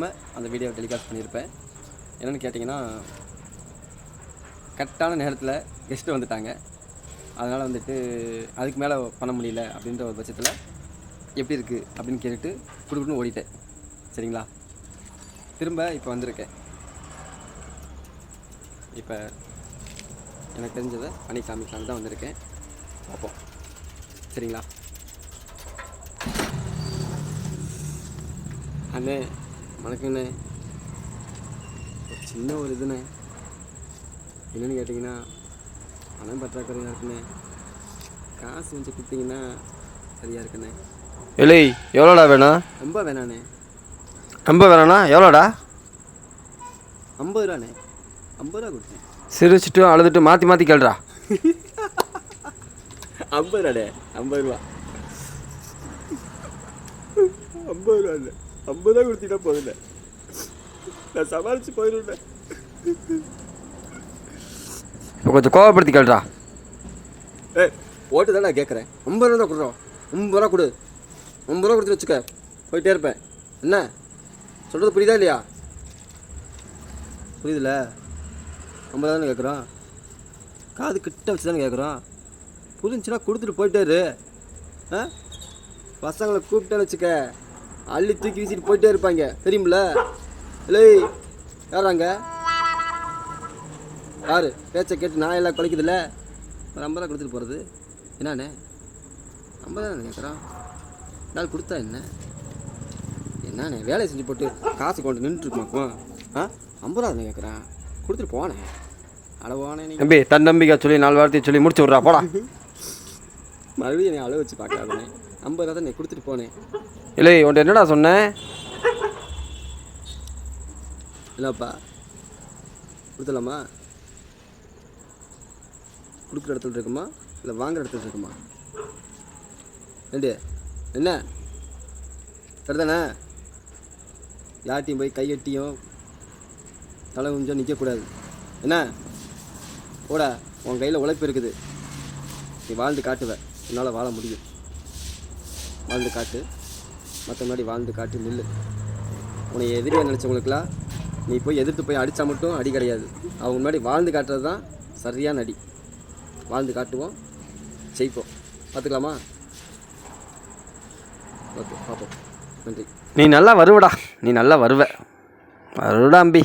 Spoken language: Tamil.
அந்த வீடியோ டெலிகாஸ்ட் பண்ணியிருப்பேன். என்னென்னு கேட்டிங்கன்னா கரெக்டான நேரத்தில் கெஸ்ட்டு வந்துட்டாங்க. அதனால் வந்துட்டு அதுக்கு மேலே பண்ண முடியல அப்படின்ற ஒரு பட்சத்தில் எப்படி இருக்குது அப்படின்னு கேட்டுட்டு குடுக்குன்னு ஓடிட்டேன். சரிங்களா? திரும்ப இப்போ வந்திருக்கேன். இப்போ எனக்கு தெரிஞ்சதை பண்ணி காமிக்கலான்னு தான் வந்திருக்கேன். பார்ப்போம். சரிங்களா? அண்ணே வணக்கண்ணே. ஒரு சின்ன ஒரு இதுண்ணே. என்னென்னு கேட்டிங்கன்னா பணம் பற்றாக்குறையாக இருக்குண்ணே. காசு கொஞ்சம் கொடுத்தீங்கன்னா சரியாக இருக்குண்ணே. இல்லை எவ்வளோடா வேணும்? ரொம்ப வேணாண்ணே. ரொம்ப வேணாண்ணா எவ்வளோடா? ஐம்பது ரூபாண்ணே. ஐம்பது ரூபா கொடுத்தேன். சிரிச்சிட்டு அழுதுட்டு மாற்றி மாற்றி கேளுடா. ஐம்பது ரூபாண்ணே. ஐம்பது ரூபா. ஐம்பது ரூபா ஐம்பது ரூபா கொடுத்தீங்கன்னா போதுண்ணே நான் சமாளித்து போயிடுவேன். இப்போ கொஞ்சம் கோவப்படுத்தி கேளுடா. ஏய் ஓட்டு தான் நான் கேட்குறேன் ஐம்பது ரூபா தான் கொடுறோம். ஐம்பது ரூபா கொடு. ஐம்பது ரூபா கொடுத்து வச்சுக்க. போயிட்டே இருப்பேன். என்ன? சொல்கிறது புரியுதா இல்லையா? புரியுதுல? ஐம்பது தானே கேட்குறோம் காது கிட்ட வச்சு தானே கேட்குறோம் புரிஞ்சுன்னா கொடுத்துட்டு போயிட்டே இரு. ஆ? பசங்களை கூப்பிட்டேன்னு வச்சுக்க. அள்ளி தூக்கி வீசிட்டு போயிட்டே இருப்பாங்க. தெரியுமில்ல? இல்லை யாராங்க யாரு? பேச்சை கேட்டு நான் எல்லாம் குலைக்குதுல்ல? ஒரு ஐம்பது ரூபா கொடுத்துட்டு போகிறது என்னண்ணே? ஐம்பது ரூபா கேட்குறான் நாள் கொடுத்தா என்ன? என்னண்ணே வேலையை செஞ்சு போட்டு காசு கொண்டு நின்றுட்டுருக்குமாக்கும் ஆ? ஐம்பது ரூபா கேட்குறான் கொடுத்துட்டு போனேன் அளவானே தன்னம்பிக்கை சொல்லி நாலு வார்த்தையை சொல்லி முடிச்சு விட்றா போடா. மறுபடியும் என்னை அளவு வச்சு பார்க்காதண்ணே ஐம்பது தானே கொடுத்துட்டு போனேன் இல்லை உன்ட்ட என்னடா சொன்னேன்? என்னப்பா கொடுத்துடலாமா? கொடுக்குற இடத்துல இருக்குமா? இல்லை வாங்குற இடத்துல இருக்குமா? ஏண்டி என்ன? சரிதானே? யார்ட்டையும் போய் கையெட்டியும் தலை கொஞ்சம் நிற்கக்கூடாது என்ன? போடா உன் கையில் உழைப்பு இருக்குது. நீ வாழ்ந்து காட்டுவ. உன்னால் வாழ முடியும். வாழ்ந்து காட்டு. மற்ற முன்னாடி வாழ்ந்து காட்டு நில்லு. உன்னை எதிரியாக நினச்சவங்களுக்குலாம் நீ போய் எதிர்த்து போய் அடித்தா மட்டும் அடி கிடையாது. அவங்க முன்னாடி வாழ்ந்து காட்டுறது தான் சரியான அடி. வாழ்ந்து காட்டுவோம் ஜெயிப்போம். பார்த்துக்கலாமா? ஓகே பார்ப்போம். நன்றி. நீ நல்லா வருவடா. நீ நல்லா வருவ. வருடா அம்பி.